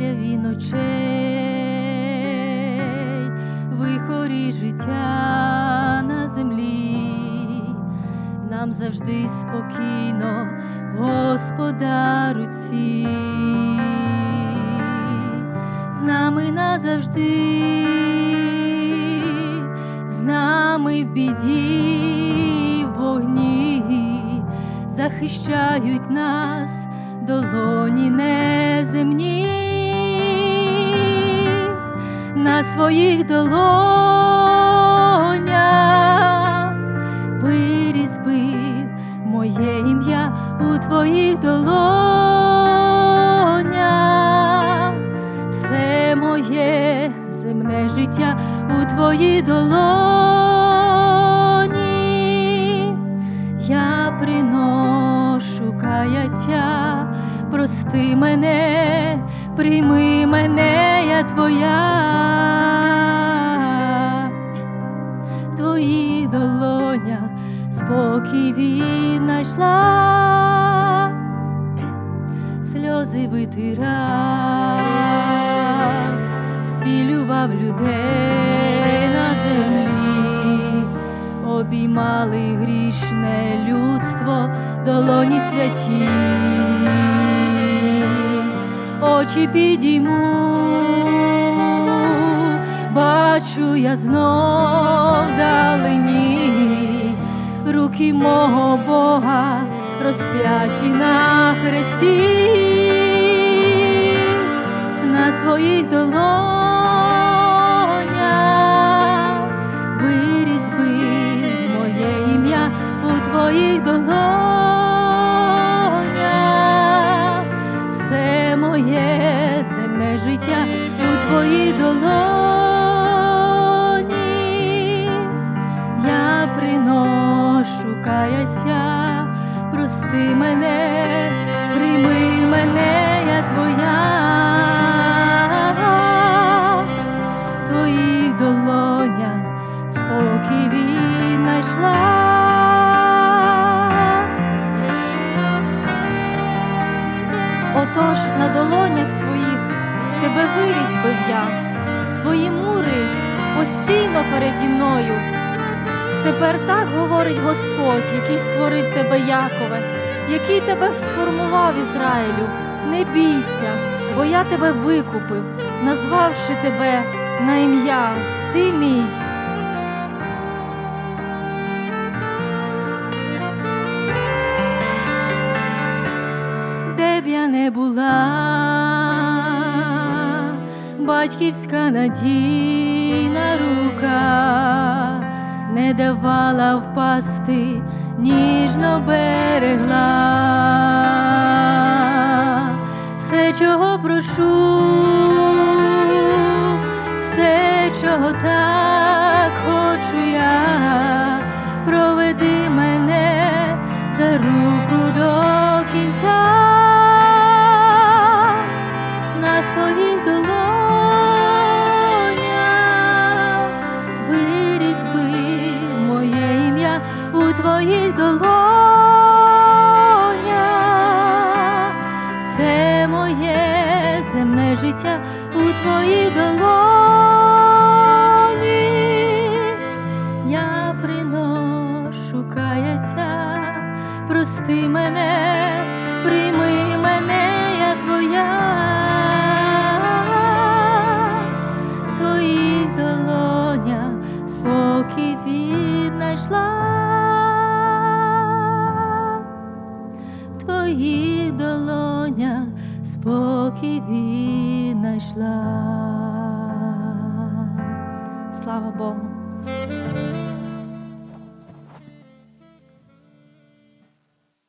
темряві ночей, вихорі життя на землі, нам завжди спокійно Господа руці, з нами назавжди, з нами в біді, вогні, захищають нас долоні неземні, на своїх долонях. Виріз би моє ім'я у твоїх долонях, все моє земне життя у твоїй долоні, я приношу каяття, прости мене, прийми мене, я твоя. Спокій він знайшла, сльози витирав, зцілював людей на землі, обіймали грішне людство, долоні святі, очі підійму, бачу я знов далині, руки мого Бога розп'яті на хресті, на своїх долонях виріз би моє ім'я у твоїх долонях, все моє земне життя у твоїй долоні, каяття, прости мене, прийми мене, я твоя. В твоїх долонях спокій він знайшла. Отож на долонях своїх тебе вирізбив я, твої мури постійно переді мною. Тепер так говорить Господь, який створив тебе Якове, який тебе сформував Ізраїлю. Не бійся, бо я тебе викупив, назвавши тебе на ім'я, ти мій. де б я не була, батьківська надійна рука не давала впасти, ніжно берегла. Все, чого прошу, все, чого так хочу я, проведи мене за руку до кінця на своїх долонях твоїх долонях, все моє земне життя у твоїй долоні, спокій віднайшла. Слава Богу.